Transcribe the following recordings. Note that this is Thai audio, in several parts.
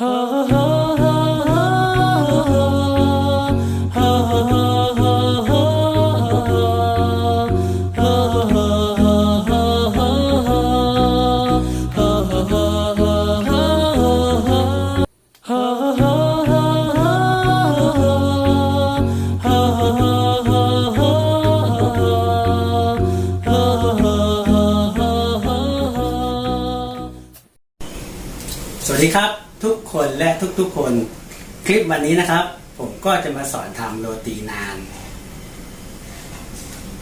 ส ทุกๆคน คลิปวันนี้นะครับ ผมก็จะมาสอนทำโรตีนาน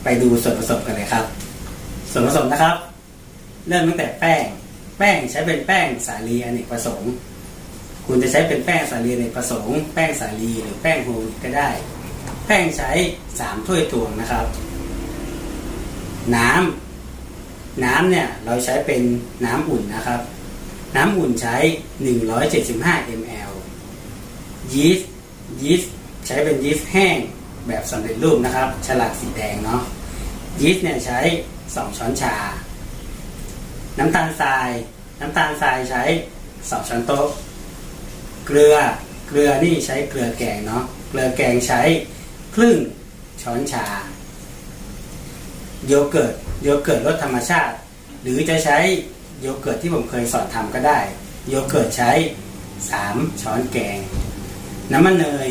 ไปดูส่วนผสมกันเลยครับ ส่วนผสมนะครับ เริ่มตั้งแต่แป้ง แป้งใช้เป็นแป้งสาลีอเนกประสงค์ คุณจะใช้เป็นแป้งสาลีอเนกประสงค์ แป้งสาลีหรือแป้งโฮลก็ได้ แป้งใช้สามถ้วยตวงนะครับ น้ำน้ำเนี่ยเราใช้เป็นน้ำอุ่นนะครับ น้ำอุ่นใช้ 175 ml ยีสต์ยีสต์ใช้เป็นยีสต์แห้งแบบสำเร็จรูปนะครับ ฉลากสีแดงเนาะยีสต์เนี่ยใช้ 2 ช้อนชา น้ำตาลทราย น้ำตาลทรายใช้ 2 ช้อนโต๊ะ เกลือ เกลือนี่ใช้เกลือแกงเนาะ เกลือแกงใช้ครึ่งช้อนชา โยเกิร์ต โยเกิร์ตรสธรรมชาติ หรือจะใช้ โยเกิร์ตที่ผมเคยสอนทำก็ได้ โยเกิร์ตใช้ 3 ช้อนแกง น้ำมันเนย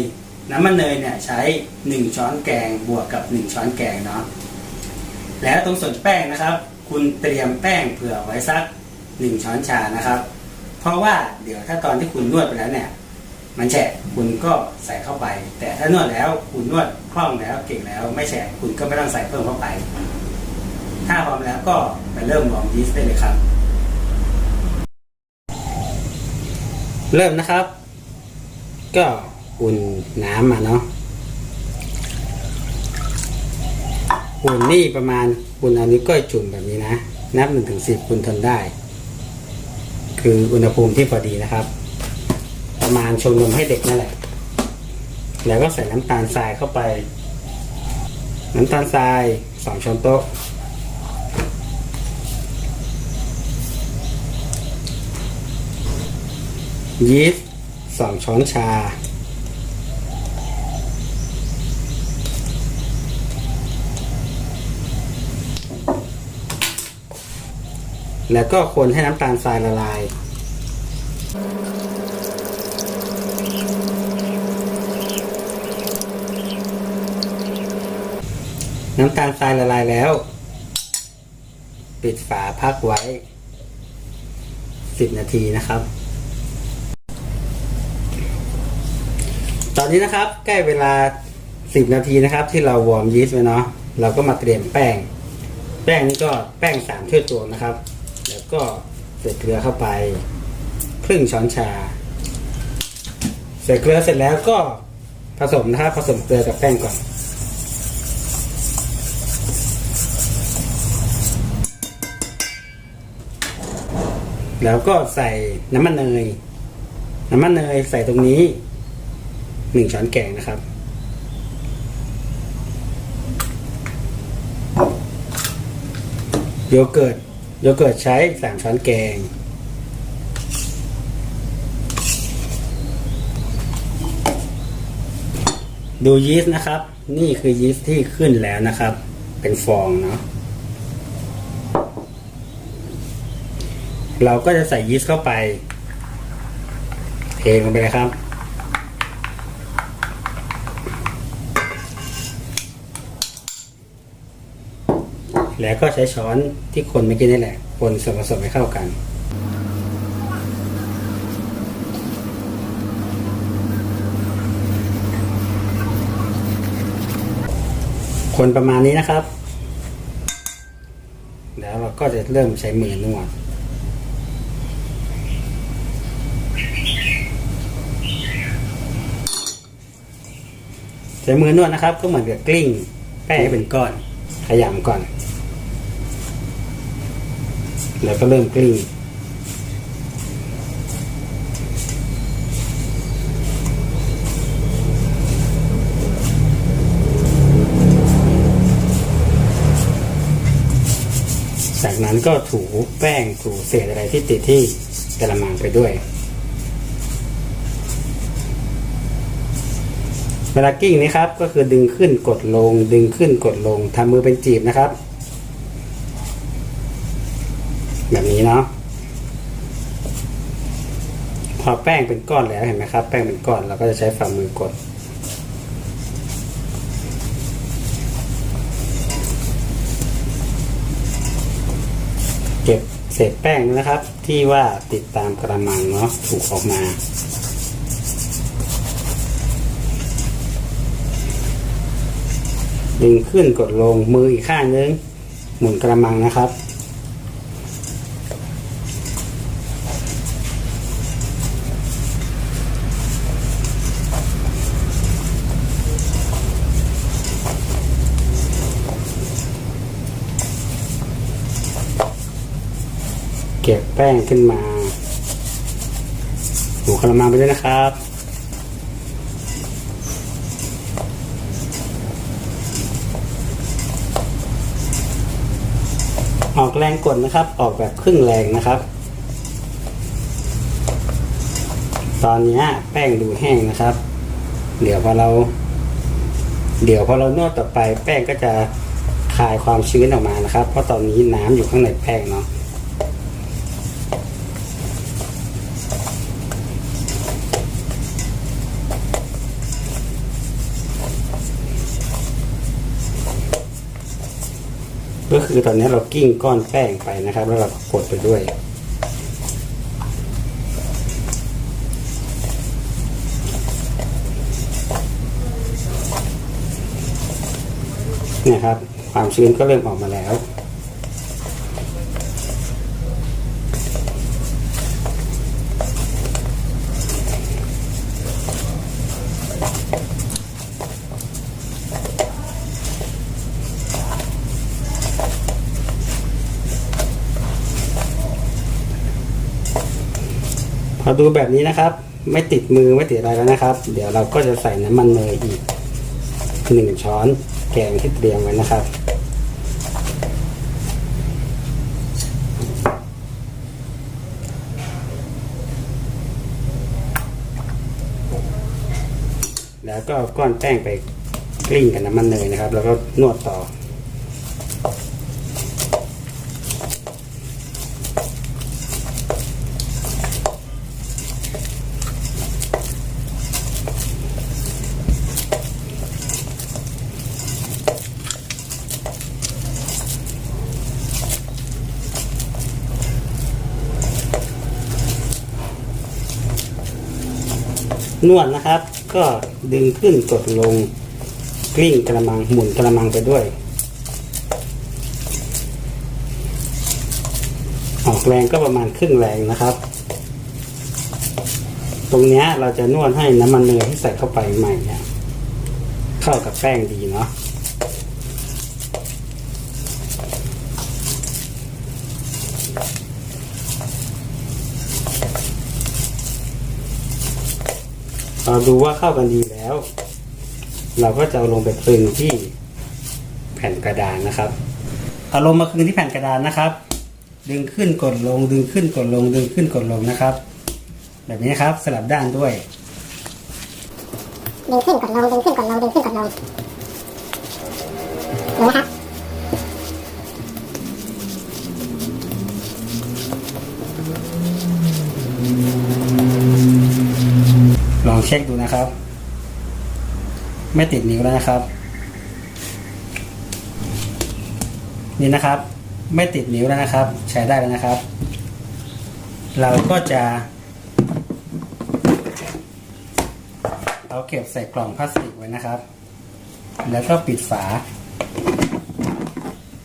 น้ำมันเนยเนี่ยใช้ 1 ช้อนแกงบวกกับ 1 ช้อนแกงเนาะแล้วตรงส่วนแป้งนะครับ คุณเตรียมแป้งเผื่อไว้สัก 1 ช้อนชานะครับ เพราะว่าเดี๋ยวถ้าตอนที่คุณนวดไปแล้วเนี่ยมันแฉะคุณก็ใส่เข้าไป แต่ถ้านวดแล้วคุณนวดคล่องแล้วเก่งแล้วไม่แฉะคุณก็ไม่ต้องใส่เพิ่มเข้าไป ถ้าพร้อมแล้วก็ไปเริ่มวอร์มยีสต์ได้เลยครับ เริ่มนะครับ ก็อุ่นน้ำมาเนาะอุ่นนี่ประมาณอุ่นเอานิ้วก้อยจุ่มแบบนี้นะ นับหนึ่งถึงสิบคุณทนได้ คืออุณหภูมิที่พอดีนะครับ ประมาณชงนมให้เด็กนั่นแหละ แล้วก็ใส่น้ำตาลทรายเข้าไป น้ำตาลทรายสองช้อนโต๊ะ ยีสต์สองช้อนชา แล้วก็คนให้น้ำตาลทรายละลายน้ำตาลทรายละลายแล้ว ปิดฝาพักไว้ 10 นาทีนะครับ ตอนนี้นะครับใกล้เวลา 10 นาทีนะครับ ที่เราวอร์มยีสต์ไว้เนาะเราก็มาเตรียมแป้ง แป้งนี่ก็แป้งสามถ้วยตวงนะครับ แล้วก็ใส่เกลือเข้าไปครึ่งช้อนชาใส่เกลือเสร็จแล้วก็ผสมนะครับผสมเกลือกับแป้งก่อน แล้วก็ใส่น้ำมันเนย น้ำมันเนยใส่ตรงนี้ หนึ่งช้อนแกงนะครับ โยเกิร์ตโยเกิร์ตใช้สามช้อนแกง ดูยีสต์นะครับ นี่คือยีสต์ที่ขึ้นแล้วนะครับ เป็นฟองเนาะเราก็จะใส่ยีสต์เข้าไป เทลงไปเลยครับ แล้วก็ใช้ช้อนที่คนเมื่อกี้นี่แหละ คนส่วนผสมให้เข้ากัน คนประมาณนี้นะครับ แล้วเราก็จะเริ่มใช้มือนวดใช้มือนวดนะครับ ก็เหมือนกับกลิ้งแป้งให้เป็นก้อน ขยำก่อน แล้วก็เริ่มกลิ้งจากนั้นก็ถูแป้งถูเศษอะไรที่ติดที่กระมังไปด้วย เวลากิ้งนี้ครับก็คือดึงขึ้นกดลง ดึงขึ้นกดลงทำมือเป็นจีบนะครับ อแป้งเป็นก้อนแล้วเห็นไหมครับ แป้งเป็นก้อนเราก็จะใช้ฝ่ามือกด เก็บเศษแป้งนะครับ ที่ว่าติดตามกระมังเนาะถูกออกมาดึงขึ้นกดลงมืออีกข้างนึงหมุนกระมังนะครับ แป้งขึ้นมาหมูกระมังไปด้วยนะครับออกแรงกดนะครับ ออกแบบครึ่งแรงนะครับ ตอนนี้แป้งดูแห้งนะครับ เดี๋ยวพอเรา เดี๋ยวพอเรานวดต่อไปแป้งก็จะคายความชื้นออกมานะครับ เพราะตอนนี้น้ำอยู่ข้างในแป้งเนาะ คือตอนนี้เรากิ้งก้อนแป้งไปนะครับ แล้วเรากดไปด้วย เนี่ยครับ ความชื้นก็เริ่มออกมาแล้ว พอดูแบบนี้นะครับ ไม่ติดมือไม่ติดอะไรแล้วนะครับ เดี๋ยวเราก็จะใส่น้ำมันเนยอีกหนึ่งช้อนแกงที่เตรียมไว้นะครับ แล้วก็ก้อนแป้งไปกลิ้งกับน้ำมันเนยนะครับ แล้วก็นวดต่อ นวดนะครับ ก็ดึงขึ้นกดลงกลิ้งกระมังหมุนกระมังไปด้วย ออกแรงก็ประมาณครึ่งแรงนะครับ ตรงเนี้ยเราจะนวดให้น้ำมันเนยที่ใส่เข้าไปใหม่เนี่ยเข้ากับแป้งดีเนาะ ดูว่าเข้ากันดีแล้ว เราก็จะเอาลงไปคลึงที่แผ่นกระดานนะครับเอาลงมาคลึงที่แผ่นกระดานนะครับ ดึงขึ้นกดลง ดึงขึ้นกดลง ดึงขึ้นกดลงนะครับ แบบนี้ครับสลับด้านด้วย ดึงขึ้นกดลง ดึงขึ้นกดลง ดึงขึ้นกดลงดูนะครับ องเช็คดูนะครับ ไม่ติดนิ้วแล้วนะครับ นี่นะครับ ไม่ติดนิ้วแล้วนะครับ ใช้ได้แล้วนะครับ เราก็จะ เอาเก็บใส่กล่องพลาสติกไว้นะครับ แล้วก็ปิดฝา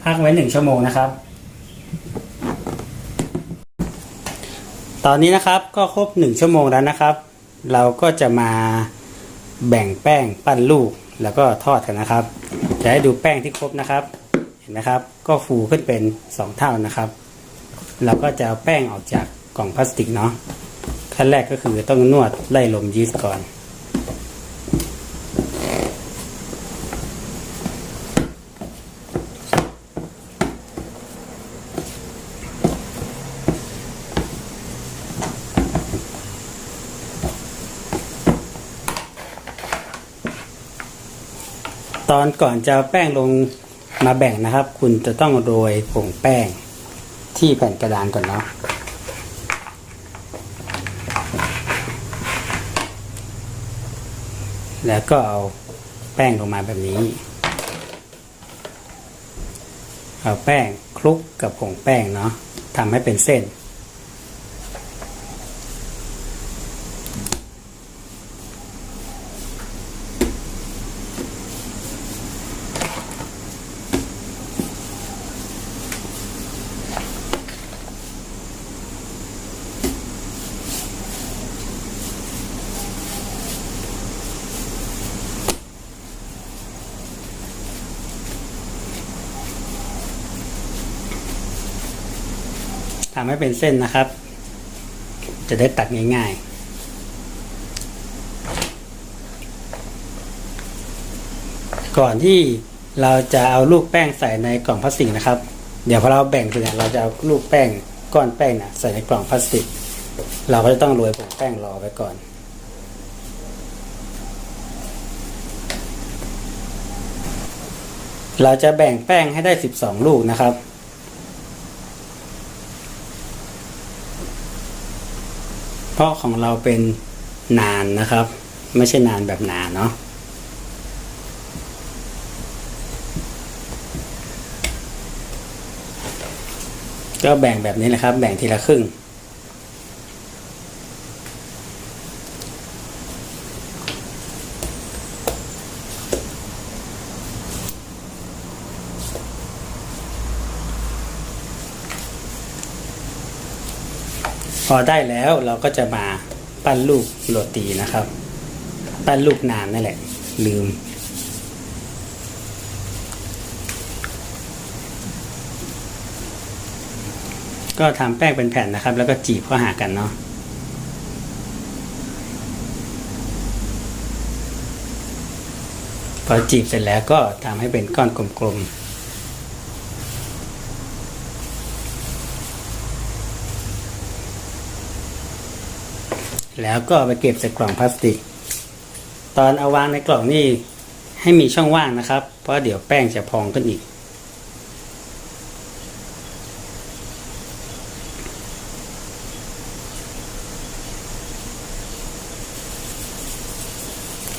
พักไว้หนึ่งชั่วโมงนะครับ ตอนนี้นะครับก็ครบหนึ่งชั่วโมงแล้วนะครับ เราก็จะมาแบ่งแป้งปั้นลูกแล้วก็ทอดกันนะครับจะให้ดูแป้งที่ครบนะครับเห็นไหมครับ ก็ฟูขึ้นเป็นสองเท่านะครับ เราก็จะเอาแป้งออกจากกล่องพลาสติกเนาะขั้นแรกก็คือต้องนวดไล่ลมยีสต์ก่อน ตอนก่อนจะแป้งลงมาแบ่งนะครับ คุณจะต้องโรยผงแป้งที่แผ่นกระดานก่อนเนาะแล้วก็เอาแป้งลงมาแบบนี้ เอาแป้งคลุกกับผงแป้งเนาะทำให้เป็นเส้น ทำให้เป็นเส้นนะครับ จะได้ตัดง่ายๆ ก่อนที่เราจะเอาลูกแป้งใส่ในกล่องพลาสติกนะครับ เดี๋ยวพอเราแบ่งเสร็จเราจะเอาลูกแป้งก้อนแป้งน่ะใส่ในกล่องพลาสติก เราก็จะต้องโรยผงแป้งรอไว้ก่อนเราจะแบ่งแป้งให้ได้ 12 ลูกนะครับ เพราะของเราเป็นนานนะครับ ไม่ใช่นานแบบนานเนาะก็แบ่งแบบนี้แหละครับ แบ่งทีละครึ่ง อได้แล้วเราก็จะมาปั้นลูกโรตีนะครับ ปั้นลูกนานนั่นแหละ ลืม ก็ทำแป้งเป็นแผ่นนะครับ แล้วก็จีบเข้าหากันเนาะพอจีบเสร็จแล้วก็ทำให้เป็นก้อนกลมๆ แล้วก็ไปเก็บใส่กล่องพลาสติก ตอนเอาวางในกล่องนี่ให้มีช่องว่างนะครับ เพราะเดี๋ยวแป้งจะพองขึ้นอีก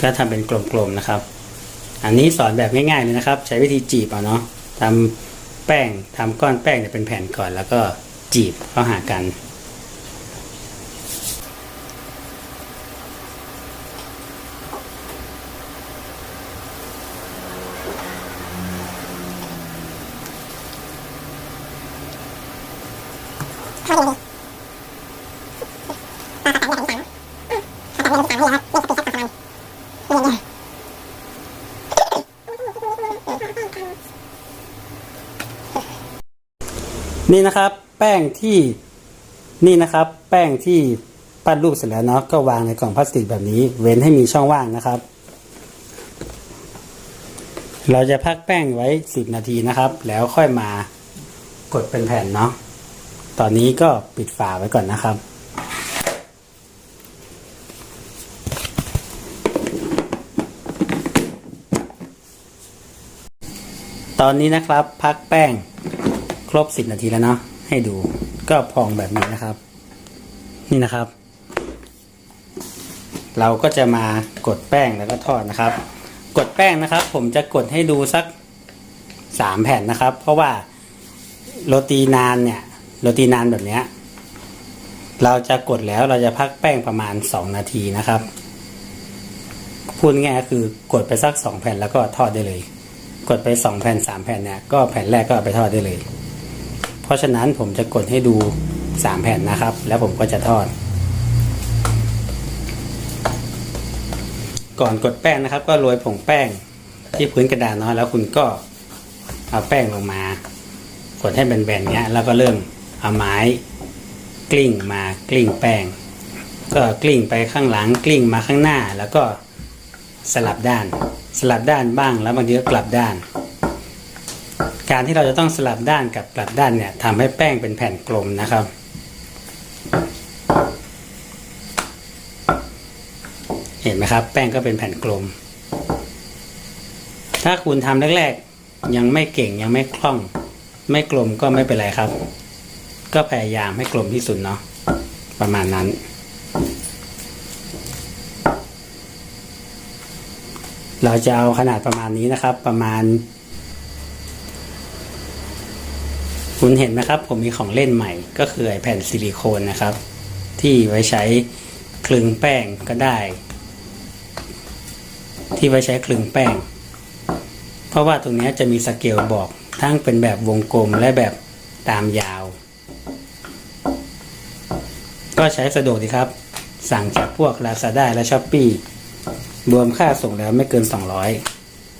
ก็ทำเป็นกลมๆนะครับ อันนี้สอนแบบง่ายๆเลยนะครับ ใช้วิธีจีบเอาเนาะทำแป้งทำก้อนแป้งเนี่ยเป็นแผ่นก่อนแล้วก็จีบเข้าหากัน ข้อดีเลยตาตัดแบบนี้สามตัดแบบนี้สามเลยครับนี่สเปซครับประมาณนี้เนี่ย นี่นะครับแป้งที่นี่นะครับ แป้งที่ปั้นรูปเสร็จแล้วเนาะก็วางในกล่องพลาสติกแบบนี้ เว้นให้มีช่องว่างนะครับ เราจะพักแป้งไว้สิบนาทีนะครับ แล้วค่อยมากดเป็นแผ่นเนาะตอนนี้ก็ปิดฝาไว้ก่อนนะครับตอนนี้นะครับพักแป้ง ครบสิบนาทีแล้วเนาะให้ดูก็พองแบบนี้นะครับ นี่นะครับ เราก็จะมากดแป้งแล้วก็ทอดนะครับ กดแป้งนะครับ ผมจะกดให้ดูสักสามแผ่นนะครับ เพราะว่าโรตีนานเนี่ยโรตีนานแบบเนี้ยเราจะกดแล้วเราจะพักแป้งประมาณสองนาทีนะครับ พูดง่ายก็คือกดไปสักสองแผ่นแล้วก็ทอดได้เลย กดไปสองแผ่นสามแผ่นเนี่ยก็แผ่นแรกก็เอาไปทอดได้เลย ราะฉะนั้นผมจะกดให้ดูสามแผ่นนะครับ แล้วผมก็จะทอด ก่อนกดแป้งนะครับ ก็โรยผงแป้งที่พื้นกระดานเนาะแล้วคุณก็เอาแป้งลงมา กดให้แบนๆเนี้ยแล้วก็เริ่มเอาไม้กลิ้งมากลิ้งแป้ง ก็กลิ้งไปข้างหลังกลิ้งมาข้างหน้าแล้วก็สลับด้าน สลับด้านบ้างแล้วบางทีก็กลับด้าน การที่เราจะต้องสลับด้านกับกลับด้านเนี่ยทำให้แป้งเป็นแผ่นกลมนะครับ เห็นไหมครับ แป้งก็เป็นแผ่นกลม ถ้าคุณทำแรกๆ ยังไม่เก่งยังไม่คล่อง ไม่กลมก็ไม่เป็นไรครับ ก็พยายามให้กลมที่สุดเนาะประมาณนั้นเราจะเอาขนาดประมาณนี้นะครับ ประมาณ คุณเห็นไหมครับ ผมมีของเล่นใหม่ก็คือไอแผ่นซิลิโคนนะครับ ที่ไว้ใช้คลึงแป้งก็ได้ ที่ไว้ใช้คลึงแป้ง เพราะว่าตรงนี้จะมีสเกลบอกทั้งเป็นแบบวงกลมและแบบตามยาว ก็ใช้สะดวกดีครับ สั่งจากพวก Lazada และ s h อ p e e รวมค่าส่งแล้วไม่เกิน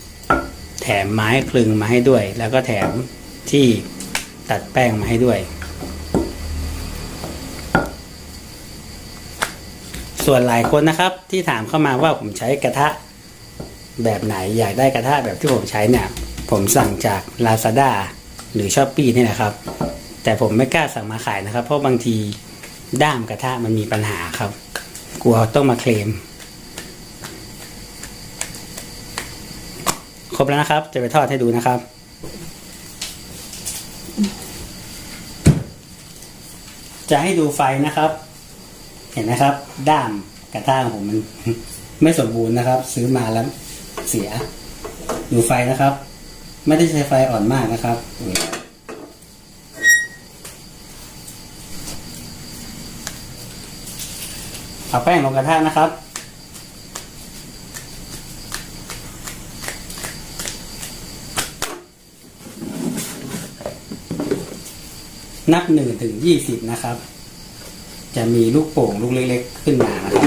200 แถมไม้คลึงมาให้ด้วย แล้วก็แถมที่ ตัดแป้งมาให้ด้วย ส่วนหลายคนนะครับที่ถามเข้ามาว่าผมใช้กระทะแบบไหนอยากได้กระทะแบบที่ผมใช้เนี่ย ผมสั่งจาก Lazada หรือ s h อ p e e นี่แหละครับ แต่ผมไม่กล้าสั่งมาขายนะครับ เพราะบางทีด้ามกระทะมันมีปัญหาครับ กลัวต้องมาเคลม ครบแล้วนะครับ จะไปทอดให้ดูนะครับ จะให้ดูไฟนะครับ เห็นไหมครับ ด้ามกระทะของผมมัน ไม่สมบูรณ์นะครับ ซื้อมาแล้วเสีย ดูไฟนะครับ ไม่ได้ใช้ไฟอ่อนมากนะครับเอาแป้งลงกระทะนะครับ นับหนึ่งถึงยี่สิบนะครับ จะมีลูกโป่งลูกเล็กๆขึ้นมานะครับ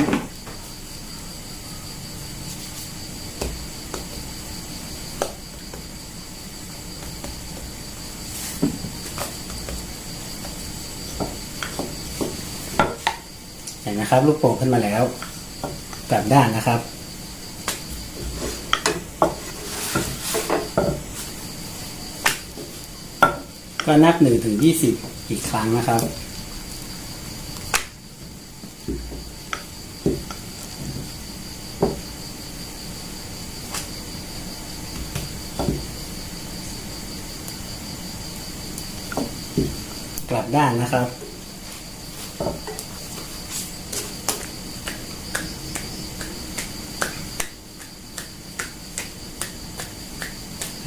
เห็นนะครับ ลูกโป่งขึ้นมาแล้วกลับด้านนะครับ ก็นับหนึ่งถึงยี่สิบอีกครั้งนะครับ กลับด้านนะครับ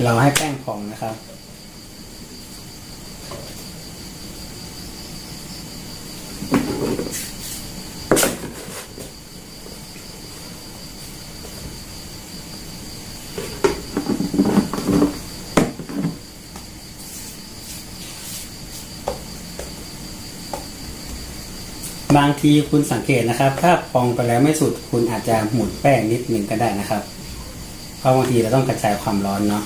เราให้แป้งพองนะครับ บางทีคุณสังเกตนะครับ ถ้าพองไปแล้วไม่สุดคุณอาจจะหมุนแป้งนิดหนึ่งก็ได้นะครับ เพราะบางทีเราต้องกระจายความร้อนเนาะ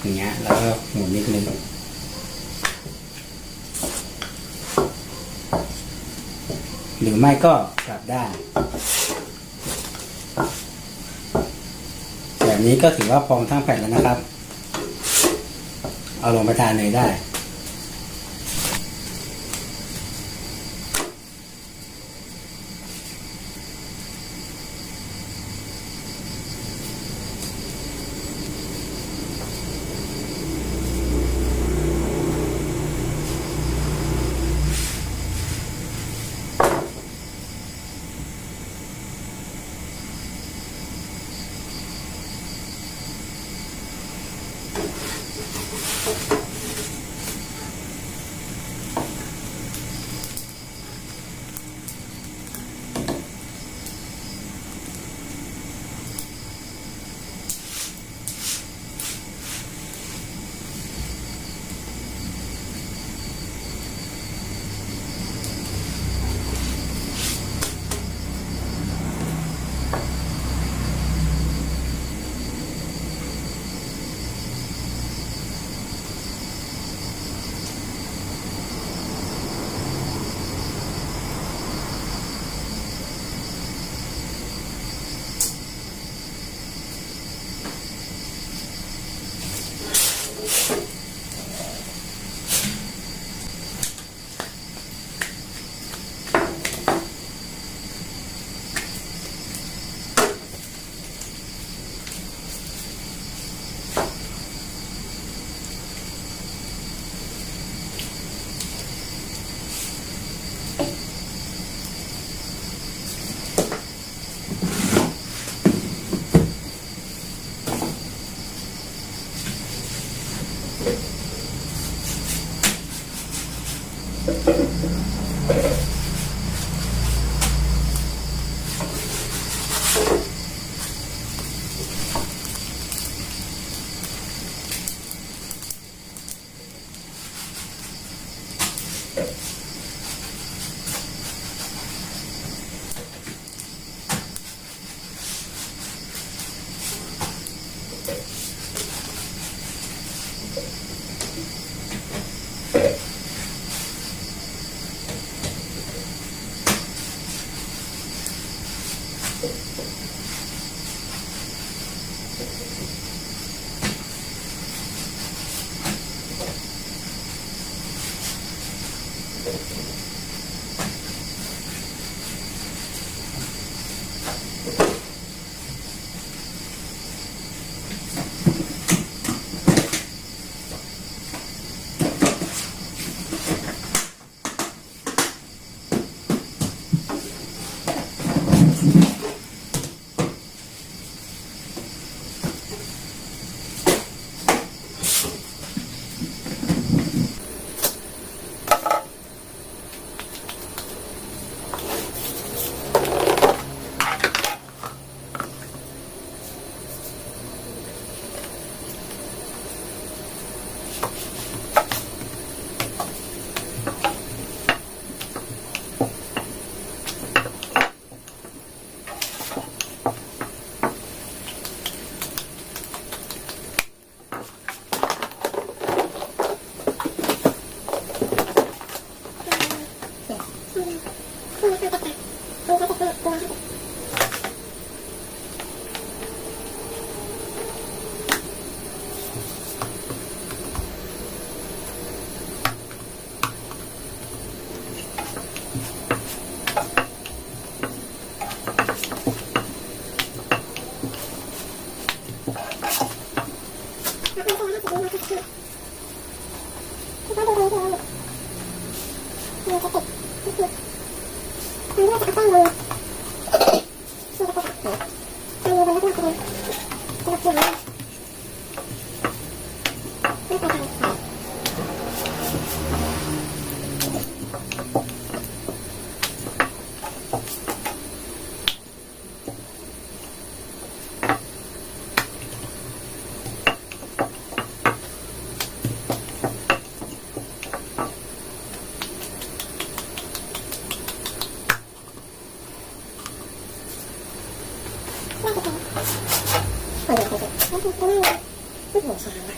อย่างเงี้ยแล้วก็หมุนนิดนึงหรือไม่ก็กลับด้านแบบนี้ก็ถือว่าพองทั้งแผ่นแล้วนะครับ เอาลงไปทานเนยได้ これは、でもそれは、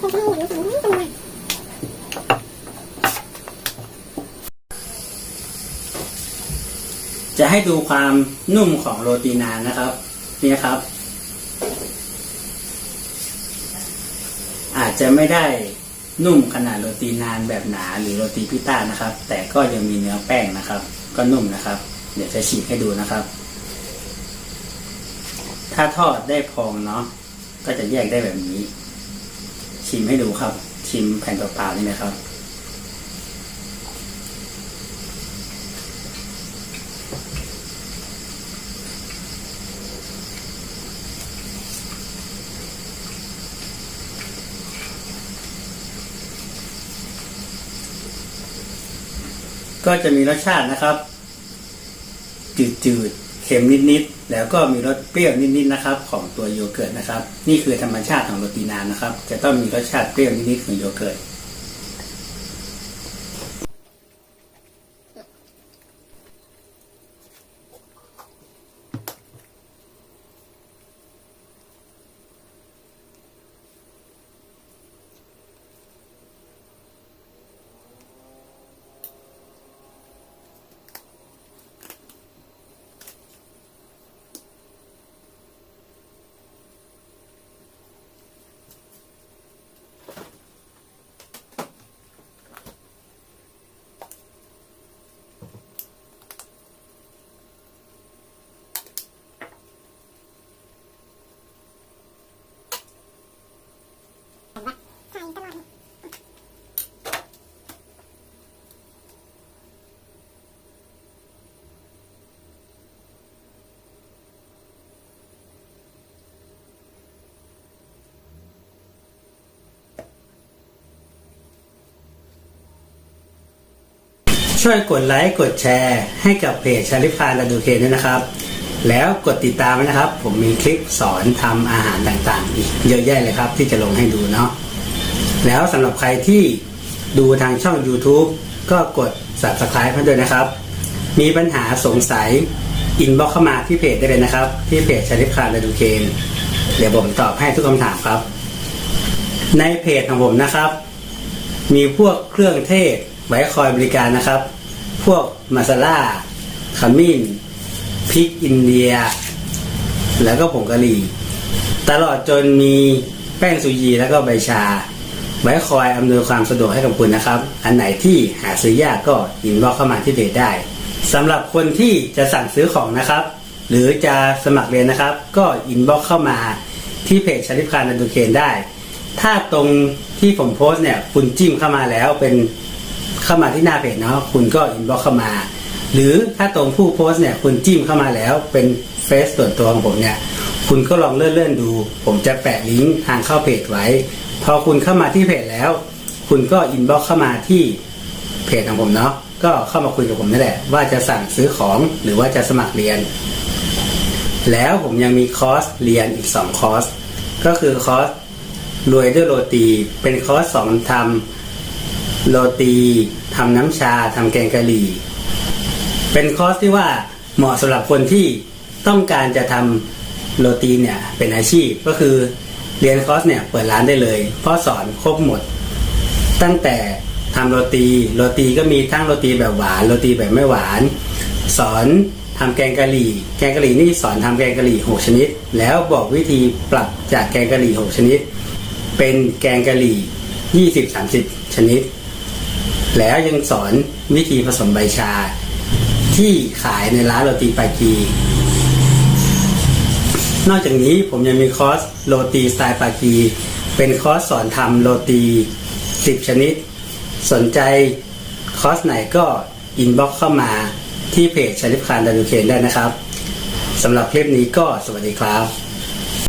จะให้ดูความนุ่มของโรตีนานนะครับนี่ครับ อาจจะไม่ได้นุ่มขนาดโรตีนานแบบหนาหรือโรตีพิต้านะครับ แต่ก็ยังมีเนื้อแป้งนะครับ ก็นุ่มนะครับ เดี๋ยวจะฉีกให้ดูนะครับ ถ้าทอดได้พองเนาะก็จะแยกได้แบบนี้ ชิมให้ดูครับ ชิมแผ่นเปล่าๆนี่นะครับ ก็จะมีรสชาตินะครับ จืดๆ เค็มนิดๆ แล้วก็มีรสเปรี้ยวนิดๆนะครับ ของตัวโยเกิร์ตนะครับ นี่คือธรรมชาติของโรตีนานนะครับ จะต้องมีรสชาติเปรี้ยวนิดๆของโยเกิร์ต ช่วยกดไลค์กดแชร์ ให้กับเพจชาลิฟานดาดูเคนด้วยนะครับ แล้วกดติดตามไว้นะครับ ผมมีคลิปสอนทำอาหารต่างๆ อีกเยอะแยะเลยครับ ที่จะลงให้ดูเนาะแล้วสำหรับใครที่ดูทางช่อง YouTube ก็กด subscribe ให้ด้วยนะครับ มีปัญหาสงสัยอินบ็อกเข้ามาที่เพจได้เลยนะครับ ที่เพจชาลิฟคานดาดูเคนเดี๋ยวผมตอบให้ทุกคำถามครับ ในเพจของผมนะครับ มีพวกเครื่องเทศ ไว้คอยบริการนะครับ พวกมาซาล่าขมิ้นพริกอินเดีย แล้วก็ผงกะหรี่ ตลอดจนมีแป้งสุยีแล้วก็ใบชา ไว้คอยอำนวยความสะดวกให้กับคุณนะครับ อันไหนที่หาซื้อยากก็อินบ็อกเข้ามาที่เพจได้สำหรับคนที่จะสั่งซื้อของนะครับ หรือจะสมัครเรียนนะครับ ก็อินบ็อกเข้ามาที่เพจชลิฟคานดันดูเคนได้ ถ้าตรงที่ผมโพสเนี่ยคุณจิ้มเข้ามาแล้วเป็น เข้ามาที่หน้าเพจเนาะคุณก็อินบ็อกเข้ามา หรือถ้าตรงผู้โพสต์เนี่ยคุณจิ้มเข้ามาแล้วเป็นเฟซส่วนตัวของผมเนี่ยคุณก็ลองเลื่อนๆดู ผมจะแปะลิงก์ทางเข้าเพจไว้ พอคุณเข้ามาที่เพจแล้ว คุณก็อินบ็อกเข้ามาที่เพจของผมเนาะก็เข้ามาคุยกับผมนั่แหละ ว่าจะสั่งซื้อของหรือว่าจะสมัครเรียน แล้วผมยังมีคอร์สเรียนอีก 2 คอร์ส ก็คือคอร์สรวยด้วยโรตี เป็นคอร์สสอนทำ โรตีทำน้ำชาทำแกงกะหรี่ เป็นคอร์สที่ว่าเหมาะสำหรับคนที่ต้องการจะทำโรตีเนี่ยเป็นอาชีพก็คือเรียนคอร์สเนี่ยเปิดร้านได้เลยเพราะสอนครบหมด ตั้งแต่ทำโรตีโรตีก็มีทั้งโรตีแบบหวานโรตีแบบไม่หวาน สอนทำแกงกะหรี่ แกงกะหรี่นี่สอนทำแกงกะหรี่หกชนิด แล้วบอกวิธีปรับจากแกงกะหรี่หกชนิด เป็นแกงกะหรี่ยี่สิบสามสิบชนิด แล้วยังสอนวิธีผสมใบชา ที่ขายในร้านโรตีปากี นอกจากนี้ผมยังมีคอร์สโรตีสไตล์ปากี เป็นคอร์สสอนทำโรตี 10 ชนิด สนใจคอร์สไหนก็อินบ็อกเข้ามาที่เพจชาลิฟคานดารุเคนได้นะครับสำหรับคลิปนี้ก็สวัสดีครับ